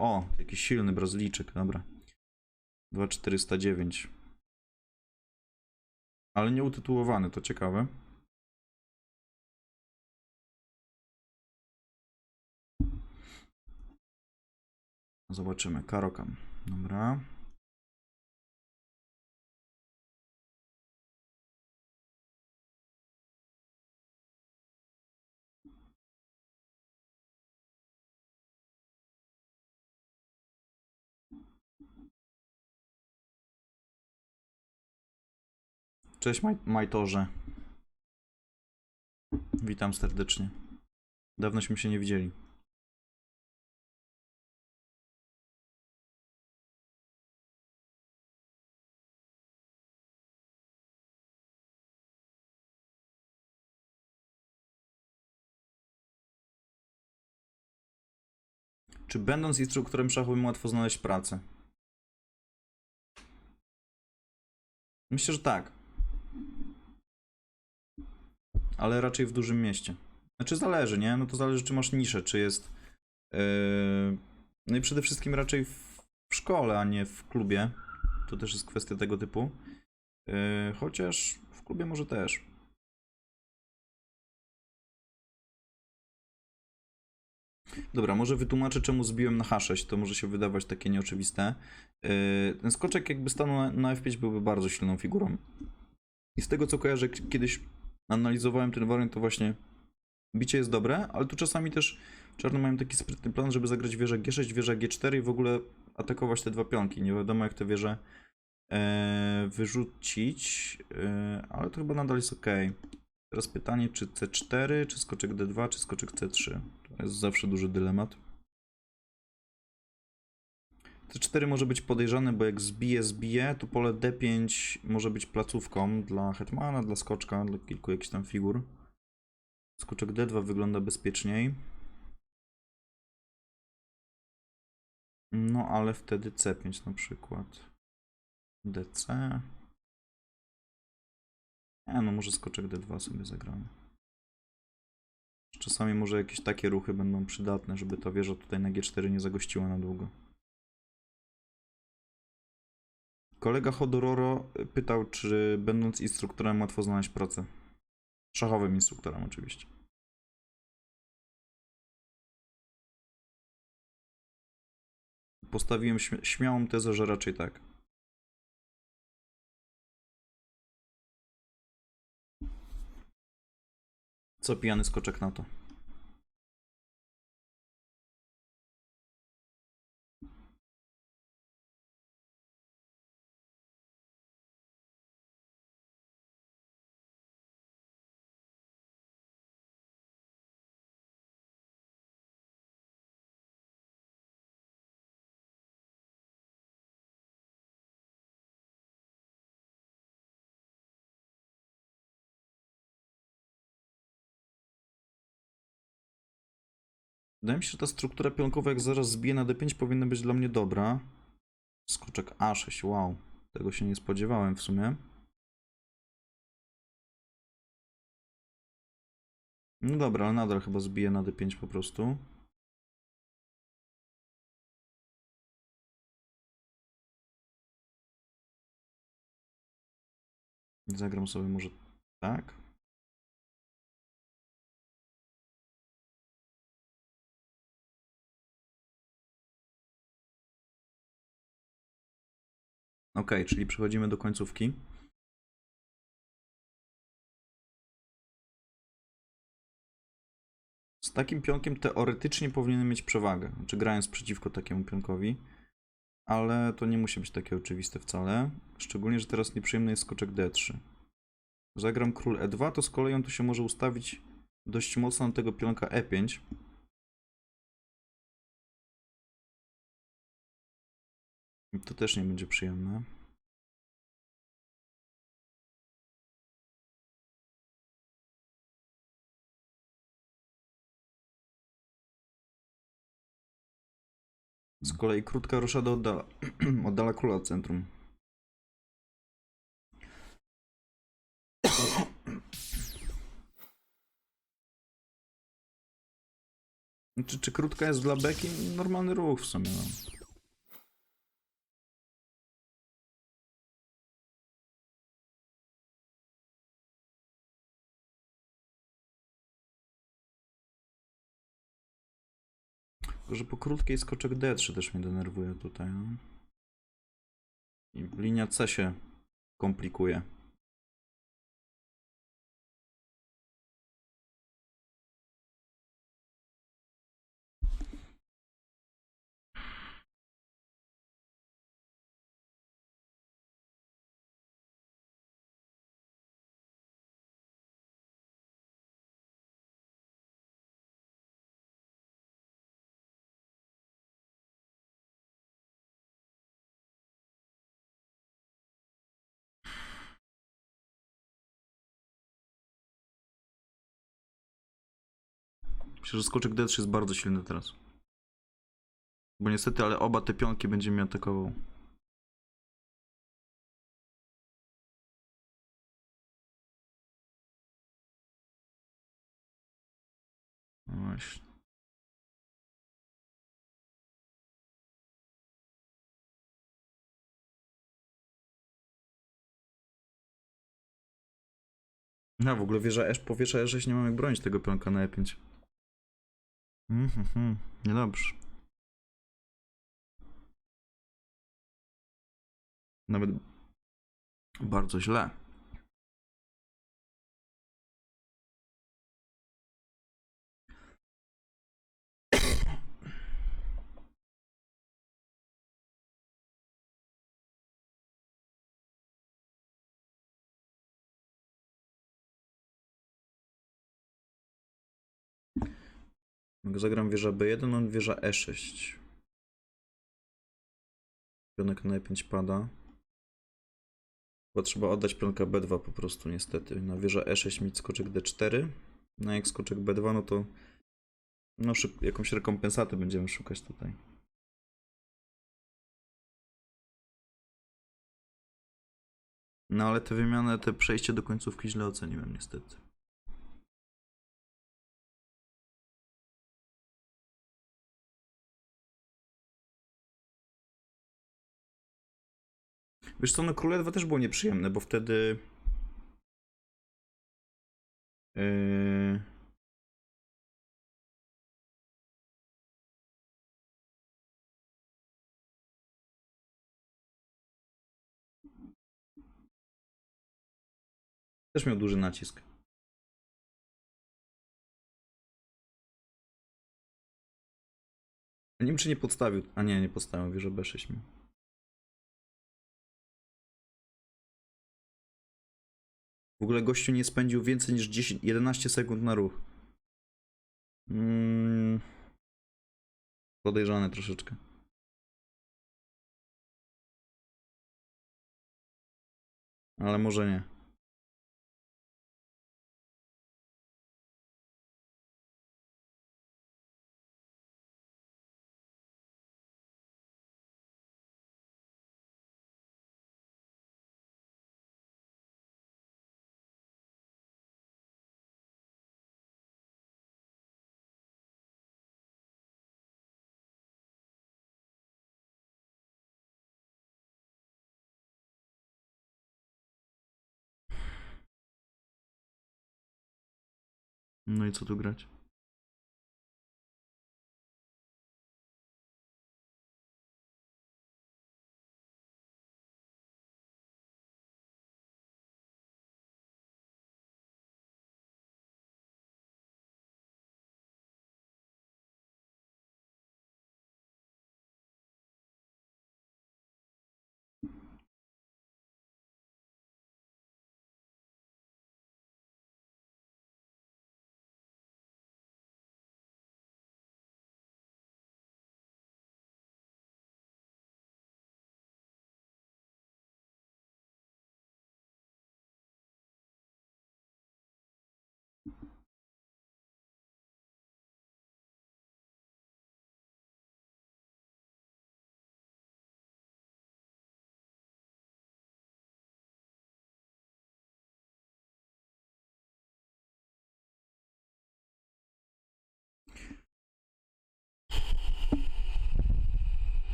O, jakiś silny Brazylijczyk, dobra. 2409. Ale nie utytułowany, to ciekawe. Zobaczymy. Karokam. Dobra. Cześć Maj Majtorze. Witam serdecznie. Dawnośmy się nie widzieli. Czy będąc instruktorem szachowym łatwo znaleźć pracę? Myślę, że tak. Ale raczej w dużym mieście. Znaczy zależy, nie? No to zależy, czy masz niszę, czy jest. Yy... No i przede wszystkim raczej w w szkole, a nie w klubie. To też jest kwestia tego typu. Yy, chociaż w klubie może też. Dobra, może wytłumaczę, czemu zbiłem na H6. To może się wydawać takie nieoczywiste. Yy, ten skoczek, jakby stanął na, na F5, byłby bardzo silną figurą. I z tego co kojarzę, kiedyś analizowałem ten wariant, to właśnie bicie jest dobre, ale tu czasami też czarne mają taki sprytny plan, żeby zagrać wieżę G6, wieżę G4 i w ogóle atakować te dwa pionki. Nie wiadomo, jak te wieże e, wyrzucić, e, ale to chyba nadal jest ok. Teraz pytanie, czy C4, czy skoczek D2, czy skoczek C3. To jest zawsze duży dylemat. C4 może być podejrzane, bo jak zbije, zbije, to pole D5 może być placówką dla hetmana, dla skoczka, dla kilku jakichś tam figur. Skoczek D2 wygląda bezpieczniej. No, ale wtedy C5 na przykład. DC. Nie, no może skoczek D2 sobie zagramy. Czasami może jakieś takie ruchy będą przydatne, żeby ta wieża tutaj na G4 nie zagościła na długo. Kolega Hodororo pytał, czy będąc instruktorem łatwo znaleźć pracę. Szachowym instruktorem oczywiście. Postawiłem śmi- śmiałą tezę, że raczej tak. Co pijany skoczek na to? Wydaje mi się, że ta struktura pionkowa, jak zaraz zbije na D5, powinna być dla mnie dobra. Skoczek A6, wow. Tego się nie spodziewałem w sumie. No dobra, ale nadal chyba zbije na D5 po prostu. Zagram sobie może tak. Ok, czyli przechodzimy do końcówki. Z takim pionkiem teoretycznie powinienem mieć przewagę, czy grając przeciwko takiemu pionkowi, ale to nie musi być takie oczywiste wcale. Szczególnie, że teraz nieprzyjemny jest skoczek D3. Zagram król E2, to z kolei on tu się może ustawić dość mocno na tego pionka E5. To też nie będzie przyjemne. Z kolei krótka roszada oddala, oddala króla od centrum. Czy, czy krótka jest dla beki? Normalny ruch w sumie. No. Tylko, że po krótkiej skoczek D3 też mnie denerwuje tutaj. No. I linia C się komplikuje. Myślę, że skoczek D3 jest bardzo silny teraz. Bo niestety, ale oba te pionki będzie mnie atakował. No w ogóle wieża Esz, po wieża E6 nie mam jak bronić tego pionka na E5. Mhm, mhm. niedobrze. Nawet bardzo źle. Zagram wieża B1, on wieża E6. Pionek na E5 pada. Chyba trzeba oddać pionka B2 po prostu niestety. Na wieża E6 mieć skoczek D4. No jak skoczek B2, no to no jakąś rekompensatę będziemy szukać tutaj. No ale te wymiany, te przejście do końcówki źle oceniłem niestety. Wiesz co, no Króle 2 też było nieprzyjemne, bo wtedy... Yy... Też miał duży nacisk. Nie wiem, czy nie podstawił. A nie, nie podstawił, wieżę B6 miał. W ogóle gościu nie spędził więcej niż 10, 11 sekund na ruch. Mm. Podejrzane troszeczkę. Ale może nie. No i co tu grać?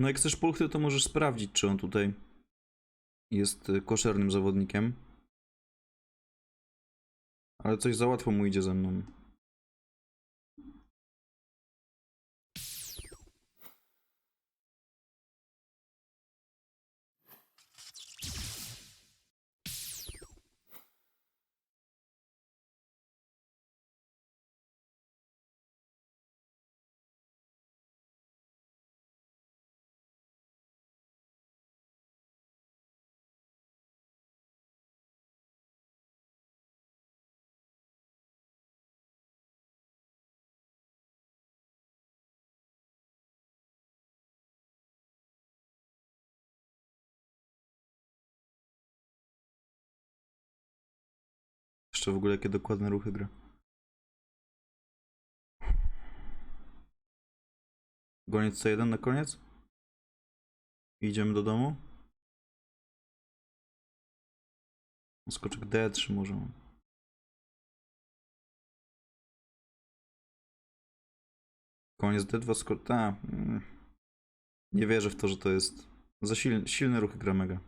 No jak chcesz punkty, to możesz sprawdzić, czy on tutaj jest y, koszernym zawodnikiem. Ale coś za łatwo mu idzie ze mną. Jeszcze w ogóle jakie dokładne ruchy gra. Goniec C1 na koniec? Idziemy do domu? Skoczek D3 może. Koniec D2 skok. Ta. mm. Nie wierzę w to, że to jest. Za silny, silne ruchy gra mega.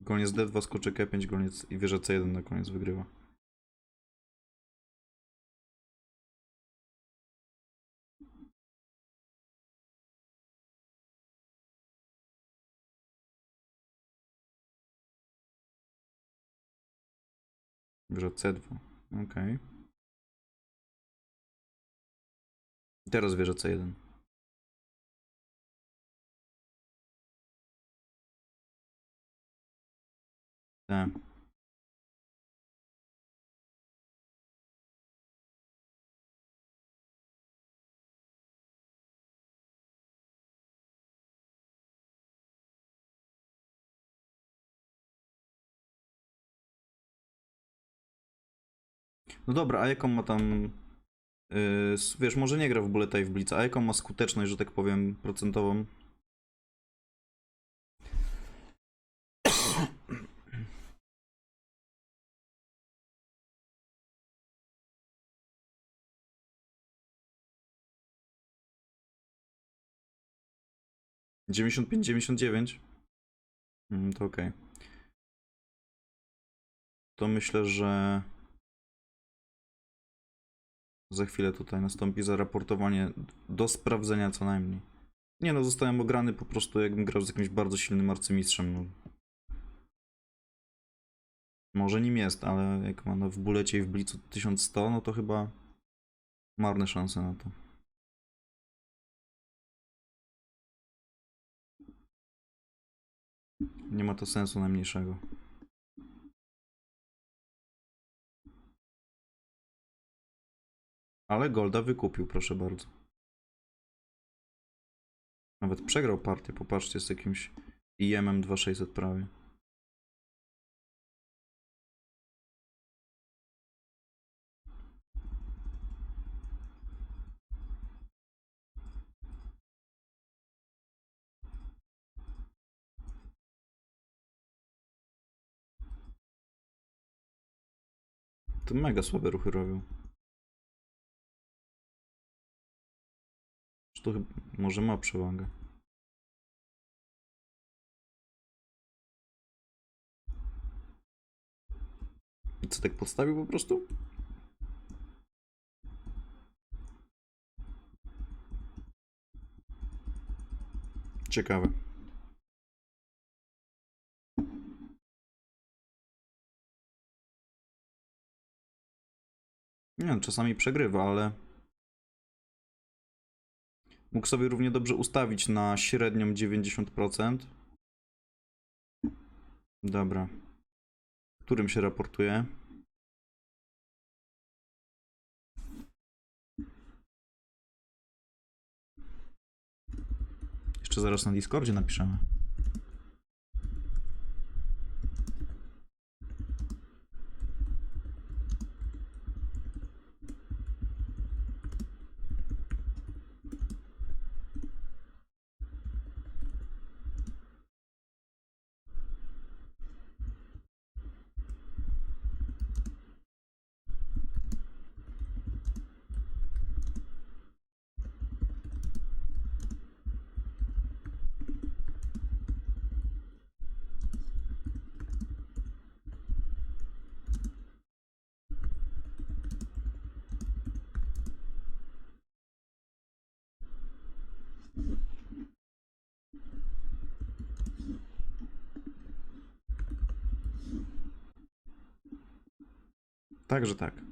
Goniec D2, skoczek E5, goniec i wieża C1 na koniec wygrywa. Wieża C2. Okej. I Teraz wieża C1. Tak. No dobra, a jaką ma tam. Yy, wiesz, może nie gra w Buleta i w Blitza, a jaką ma skuteczność, że tak powiem, procentową? Dziewięćdziesiąt pięć, dziewięćdziesiąt dziewięć. Mm, to okej. To myślę, że za chwilę tutaj nastąpi zaraportowanie do sprawdzenia co najmniej. Nie no, zostałem ograny po prostu jakbym grał z jakimś bardzo silnym arcymistrzem. No. Może nim jest, ale jak ma no w bulecie i w blicu 1100, no to chyba marne szanse na to. Nie ma to sensu najmniejszego. Ale Golda wykupił, proszę bardzo. Nawet przegrał partię, popatrzcie, z jakimś IM-em 2600 prawie. To mega słabe ruchy robią. Czy to może ma przewagę. I co, tak podstawił po prostu? Ciekawe. Nie wiem, czasami przegrywa, ale mógł sobie równie dobrze ustawić na średnią 90%. Dobra. Którym się raportuje? Jeszcze zaraz na Discordzie napiszemy. Także tak.